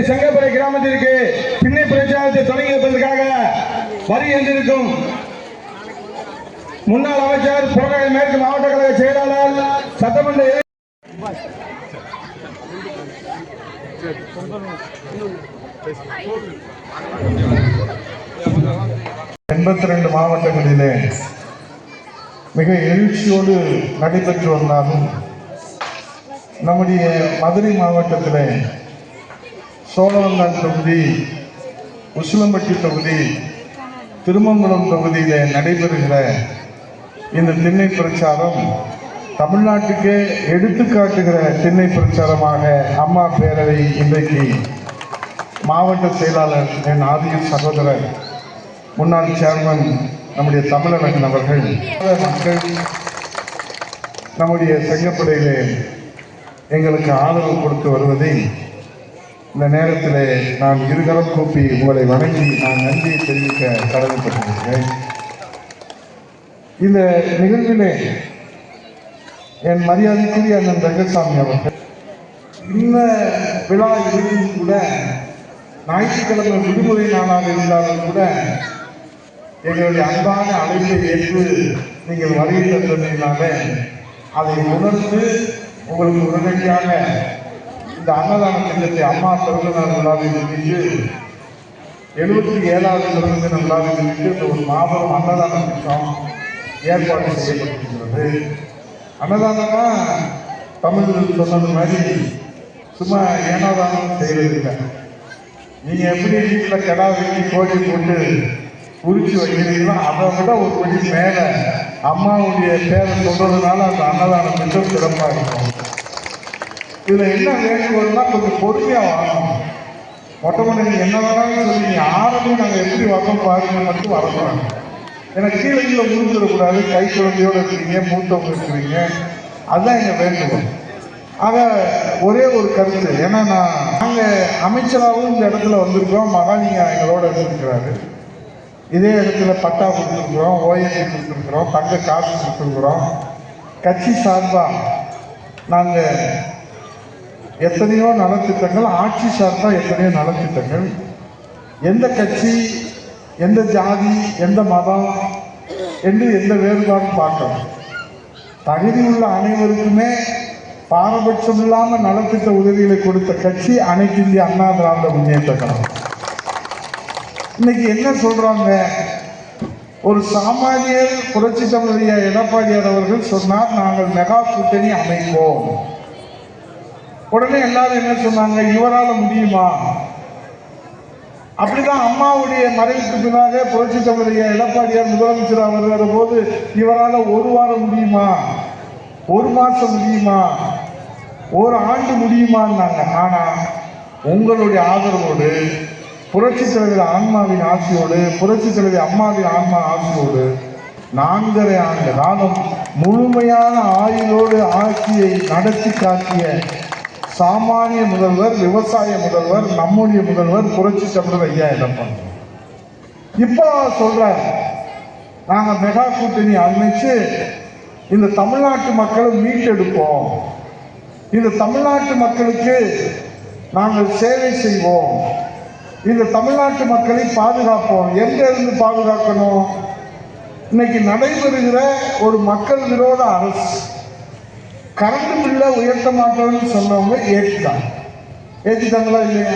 இன்று கிராமத்திற்கு திண்ணை பிரச்சாரத்தை தொடங்கி வைப்பதற்காக வருகின்றிருக்கும் முன்னாள் அமைச்சர் புறநகை மேற்கு மாவட்ட கழக செயலாளர் சட்டமன்ற எண்பத்தி ரெண்டு மாவட்டங்களிலே மிக எழுச்சியோடு நடைபெற்று வந்தாலும் நம்முடைய மதுரை மாவட்டத்திலே சோழவந்தான் தொகுதி உசிலம்பட்டி தொகுதி திருமங்கலம் தொகுதியில் நடைபெறுகிற இந்த திண்ணை பிரச்சாரம் தமிழ்நாட்டுக்கே எடுத்துக்காட்டுகிற திண்ணை பிரச்சாரமாக அம்மா பேரவை இன்றைக்கு மாவட்ட செயலாளர் என் ஆதிய சகோதரர் முன்னாள் சேர்மன் நம்முடைய தமிழரசன் அவர்கள் மக்கள் நம்முடைய செங்கப்படையிலே எங்களுக்கு ஆதரவு கொடுத்து வருவதை இந்த நேரத்தில் நான் இருகரம் கூப்பி உங்களை வணங்கி நான் நன்றியை தெரிவிக்க கடமைப்பட்டிருக்கிறேன். இந்த நிகழ்விலே என் மரியாதைக்குரிய அண்ணன் ரங்கசாமி அவர்கள் இந்த விழா இருந்தும் கூட ஞாயிற்றுக்கிழமை விடுமுறை நாளாக இருந்தாலும் கூட எங்களுடைய அன்பான அழைப்பை ஏற்று நீங்கள் வருகின்ற சொன்னீங்கனால அதை உணர்ந்து உங்களுக்கு உடனடியாக இந்த அன்னதான திட்டத்தை அம்மா பிறந்தநாள் விழாவை முன்னிட்டு எழுபத்தி ஏழாவது பிறந்ததின விழாவை இந்த ஒரு மாபெரும் அன்னதான திட்டம் ஏற்பாடு செய்யப்பட்டிருக்கிறது. அன்னதானம்னா தமிழ் சொன்னது மாதிரி சும்மா ஏனாதானம் செய்வதில்லை நீங்கள் நீங்க எப்படி வீட்டில் கடா வெட்டி கோழி போட்டு உரிச்சு வைக்கிறீங்களோ அதை விட ஒரு படி மேலே அம்மாவுடைய பேரை சொல்றதுனால அந்த அன்னதானம் மிகவும் சிறப்பாக இருக்கும். இதுல என்ன வேண்டுகோள்னா கொஞ்சம் பொறுமையா வாங்கணும். மொட்டை நீங்கள் நீங்க என்ன வேணாலும் சொல்லி நீங்க நாங்கள் நாங்க எப்படி வரணும் பாருங்க மட்டும் வரக்கூடாது. ஏன்னா கீழே கீழே முடிஞ்சிடக்கூடாது கை குழந்தையோட இருக்கிறீங்க மூத்தவங்க இருக்கிறீங்க அதுதான் எங்க வேண்டுகோள். ஆக ஒரே ஒரு கருத்து. ஏன்னா நான் நாங்கள் அமைச்சராகவும் இந்த இடத்துல வந்திருக்கிறோம். மகாலிங்க எங்களோட இருந்திருக்கிறாரு. இதே இடத்துல பட்டா கொடுத்துருக்குறோம் ஓஎன்ஐ கொடுத்துருக்குறோம் தங்க காசு கொடுத்துருக்குறோம். கட்சி சார்பாக நாங்கள் எத்தனையோ நலத்திட்டங்கள் ஆட்சி சார்பாக எத்தனையோ நலத்திட்டங்கள். எந்த கட்சி எந்த ஜாதி எந்த மதம் என்று எந்த வேறுபாடும் பார்க்கணும் தகுதி உள்ள அனைவருக்குமே பாரபட்சம் இல்லாமல் நலத்திட்ட உதவிகளை கொடுத்த கட்சி அனைத்து இந்திய அண்ணா திராவிட முன்னேற்ற கழகம். இன்னைக்கு என்ன சொல்றாங்க? ஒரு சாமானியர் புரட்சி தமிழைய எடப்பாடியார் அவர்கள் சொன்னார் நாங்கள் மெகா கூட்டணி அமைப்போம். உடனே எல்லாரும் என்ன சொன்னாங்க? இவரால முடியுமா? அப்படிதான் அம்மாவுடைய மறைவுக்கு பின்னாலே புரட்சி தமிழைய எடப்பாடியார் முதலமைச்சராக வருகிற போது இவரால ஒரு வாரம் முடியுமா? ஒரு மாசம் முடியுமா? ஒரு ஆண்டு முடியுமான்னாங்க. ஆனா உங்களுடைய ஆதரவோடு புரட்சி தலைவர் ஆன்மாவின் ஆட்சியோடு புரட்சி தலைவர் அம்மாவின் ஆன்மா ஆட்சியோடு நான்கரை ஆண்டு நானும் முழுமையான ஆயுளோடு ஆட்சியை நடத்தி காட்டிய சாமானிய முதல்வர் விவசாய முதல்வர் நம்முடைய முதல்வர் புரட்சி தமிழர் ஐயா எடப்பாடி இப்போ சொல்றாரு. நாங்க மெகா கூட்டணி அமைச்சு இந்த தமிழ்நாட்டு மக்களை மீட்டெடுப்போம். இந்த தமிழ்நாட்டு மக்களுக்கு நாங்கள் சேவை செய்வோம். இந்த தமிழ்நாட்டு மக்களை பாதுகாப்போம். எங்க இருந்து பாதுகாக்கணும்? இன்னைக்கு நடைபெறுகிற ஒரு மக்கள் விரோத அரசு. கரண்ட் பில்லை உயர்த்த மாட்டோம்னு சொன்னவங்க ஏற்றிட்டாங்க ஏற்றிட்டாங்களா இல்லையா?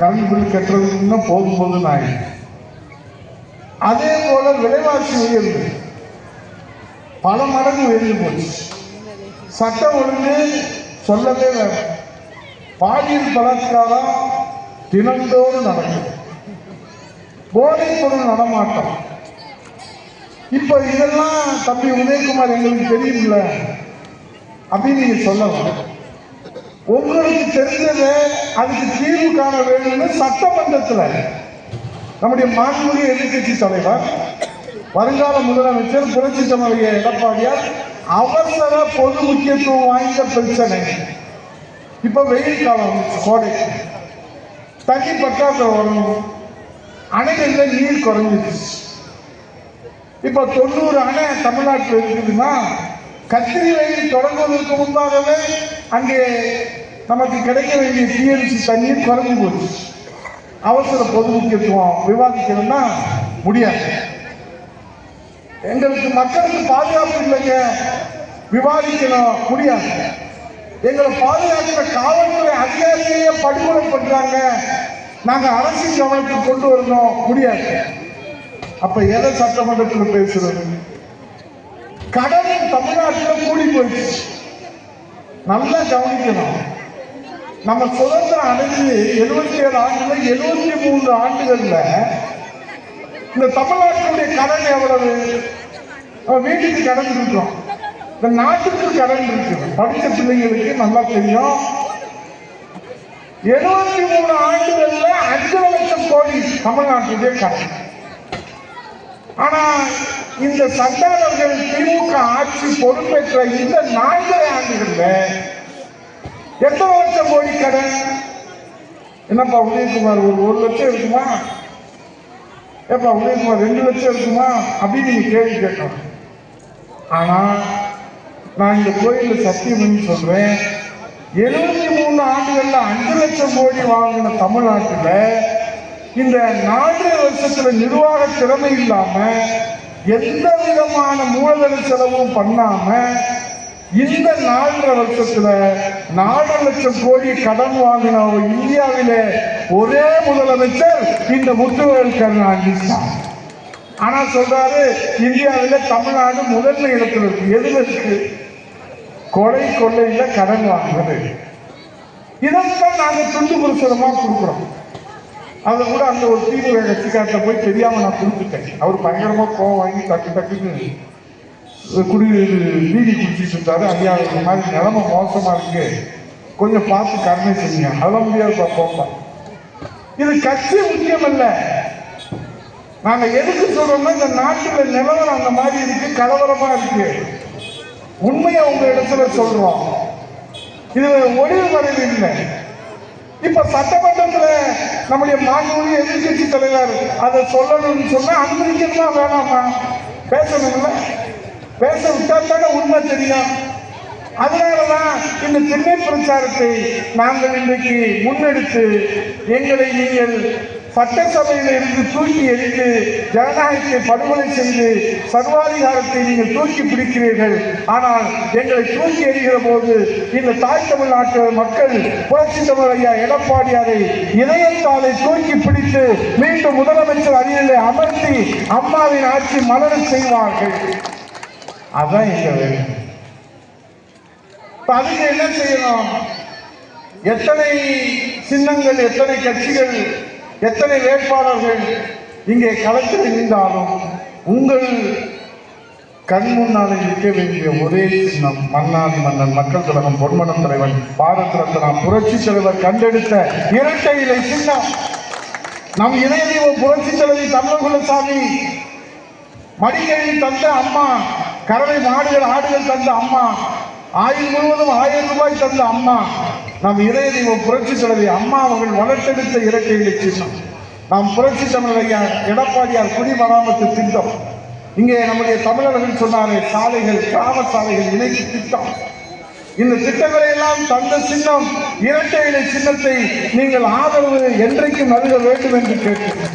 கரண்ட் பில் கட்டுறதுக்கு இன்னும் போதும் போதும் ஆயிடுச்சு. அதே போல விலைவாசி உயர்வு. பல மடங்கு உயர்ந்து போச்சு. சட்டம் ஒழுங்கு சொல்லவே வேணும். பாலியல் பலாத்காரம் தினந்தோறும் நடக்குது. போதைப் பொருள் நடமாட்டம். இப்ப இதெல்லாம் தம்பி உதயகுமார் எங்களுக்கு தெரியும்ல அப்படின்னு நீங்க சொல்லலாம் உங்களுக்கு தெரிஞ்சதை அதுக்கு தீர்வு காண வேணும்னு சட்டமன்றத்தில் நம்முடைய மாண்புமிகு எதிர்க்கட்சி தலைவர் வருங்கால முதலமைச்சர் புரட்சி தலைவர் எடப்பாடியார் அவசர பொது முக்கியத்துவம் வாய்ந்த பிரச்சனை. இப்ப வெயில் காலம் கோடை. தண்ணி பற்றாக்குறை வரும். அணைகளில் நீர் குறைஞ்சிருச்சு. இப்ப தொண்ணூறு அணை தமிழ்நாட்டில் இருக்குதுன்னா கத்திரி வெயில் தொடங்குவதற்கு முன்பாகவே அங்கே நமக்கு கிடைக்க வேண்டிய டிஎம்சி தண்ணீர் குறைஞ்சு போச்சு. அவசர பொது முக்கியத்துவம் விவாதிக்கணும்னா முடியாது. எங்களுக்கு மக்களுக்கு பாதுகாப்பு இல்லைங்க விவாதிக்கணும் முடியாது. எங்களை பாதுகாக்கிற காவல்துறை அதிகாரிகளையே படுகொலை பண்றாங்க. நாங்கள் அரசு கவனத்துக்கு கொண்டு வரணும் முடியாது. அப்ப எதை சட்டமன்றத்தில் பேசுறது? கடன் தமிழ்நாட்டில் கூடி போயிடுச்சு. நல்லா கவனிக்கணும். நம்ம சுதந்திரம் அடைஞ்சு எழுபத்தி ஏழு ஆண்டுல எழுபத்தி மூன்று ஆண்டுகள்ல இந்த தமிழ்நாட்டினுடைய கடன் எவ்வளவு? வீட்டுக்கு கடன் இருக்கிறோம். இந்த நாட்டுக்கு கடன் இருக்குது படித்த பிள்ளைங்களுக்கு நல்லா தெரியும். எழுபத்தி மூணு ஆண்டுகள்ல அஞ்சு லட்சம் கோடி தமிழ்நாட்டுடைய கடன் ஆனா இந்த சண்டாளர்கள் திமுக ஆட்சி பொறுப்பேற்ற இந்த நான்கரை ஆண்டுகள்ல எத்தனை லட்சம் கோடி கடன்? என்னப்பா உதயகுமார் ஒரு ஒரு லட்சம் இருக்குமா? ஏப்பா உதயகுமார் ரெண்டு லட்சம் இருக்குமா? அப்படின்னு நீங்க கேள்வி கேட்கலாம். ஆனா நான் இந்த கோயிலில் சத்தியம் சொல்றேன். எழுபத்தி மூணு ஆண்டுகள்ல அஞ்சு லட்சம் கோடி வாங்கின தமிழ்நாட்டுல இந்த நான்கு வருஷத்துல நிர்வாக திறமை இல்லாம எந்த விதமான மூலதன செலவும் பண்ணாம இந்த நாலரை வருஷத்துல நாலு லட்சம் கோடி கடன் வாங்கின ஒரு இந்தியாவிலே ஒரே முதலமைச்சர் இந்த முத்துவேல் கருணாநிதி தான். ஆனா சொல்றாரு இந்தியாவில தமிழ்நாடு முதன்மை இடத்துல இருக்கு. எதுல இருக்கு? கொலை கொள்ளையில கடன் வாங்குறது. இதைத்தான் நாங்கள் துண்டு புருஷனமா கொடுக்குறோம். அதை கூட அந்த ஒரு தீவிர கட்சிக்கார்ட்ட போய் தெரியாமல் நான் கொடுத்துட்டேன். அவர் பயங்கரமாக கோவம் வாங்கி டக்கு டக்குன்னு குடி வீடி குடிச்சிட்டு இருந்தாரு ஐயா இந்த மாதிரி நிலைமை மோசமாக இருக்கு. கொஞ்சம் பார்த்து கருணை செய்யுங்க அழ முடியாது பார்ப்போம்ப்பா இது கட்சி முக்கியம் இல்லை நாங்கள் எதுக்கு சொல்கிறோம்னா இந்த நாட்டில் நிலவரம் அந்த மாதிரி இருக்கு கலவரமாக இருக்கு. உண்மையை உங்கள் இடத்துல சொல்கிறோம் இது ஒளிவு மறைவு இல்லை. இப்ப சட்டமன்றத்துல நம்முடைய மாண்புமிகு எதிர்கட்சி தலைவர் அதை சொல்லணும்னு சொன்னா அனுமதிக்கணுமா வேணாமா? பேசணும்ல? பேச விட்டா தானே உண்மை தெரியும். அதனாலதான் இந்த திண்ணை பிரச்சாரத்தை நாங்கள் இன்றைக்கு முன்னெடுத்து எங்களை நீங்கள் சட்டசபையில் இருந்து தூக்கி எறிந்து ஜனநாயகத்தை படுகொலை செய்து சர்வாதிகாரத்தை நீங்கள் தூக்கி பிடிக்கிறீர்கள். ஆனால் எங்களை தூக்கி எறிகிற போது இந்த தாய் தமிழ்நாட்டு மக்கள் புரட்சி தமிழ் ஐயா எடப்பாடியாரை இதயத்தாலை தூக்கி பிடித்து மீண்டும் முதலமைச்சர் அணியிலே அமர்த்தி அம்மாவின் ஆட்சி மலர செய்வார்கள். அதான் எங்க வேண்டும் அதுக்கு என்ன செய்யணும் எத்தனை சின்னங்கள் எத்தனை கட்சிகள் எத்தனை வேட்பாளர்கள் இங்கே களத்தில் இருந்தாலும் உங்கள் கண் முன்னால் நிற்க வேண்டிய ஒரே சின்னம் மன்னாதி மன்னன் மக்கள் கழகம் பொன்மனம் தலைவன் பாரத் ரத்னா புரட்சி தலைவர் கண்டெடுத்த இரட்டை இலை சின்னம். நம் இணையதீவ புரட்சி தலைவி தமிழகுலசாமி மடிக்கையில் தந்த அம்மா கறவை மாடுகள் ஆடுகள் தந்த அம்மா ஆயுள் முழுவதும் ஆயிரம் ரூபாய் தந்த அம்மா நம் இதய தெய்வம் புரட்சி தலைவி அம்மா அவர்கள் வளர்த்தெடுத்த இறக்கைகளை சின்னம் நாம் புரட்சி தமிழர் ஐயா எடப்பாடியார் குடிமராமத்து திட்டம் இங்கே நம்முடைய தமிழர்கள் சொன்னாரே சாலைகள் கிராம சாலைகள் இணைப்பு திட்டம். இந்த திட்டங்களை எல்லாம் தந்த சின்னம் இரட்டை இலை சின்னத்தை நீங்கள் ஆதரவு என்றைக்கும் நல்க வேண்டும் என்று கேட்கிறேன்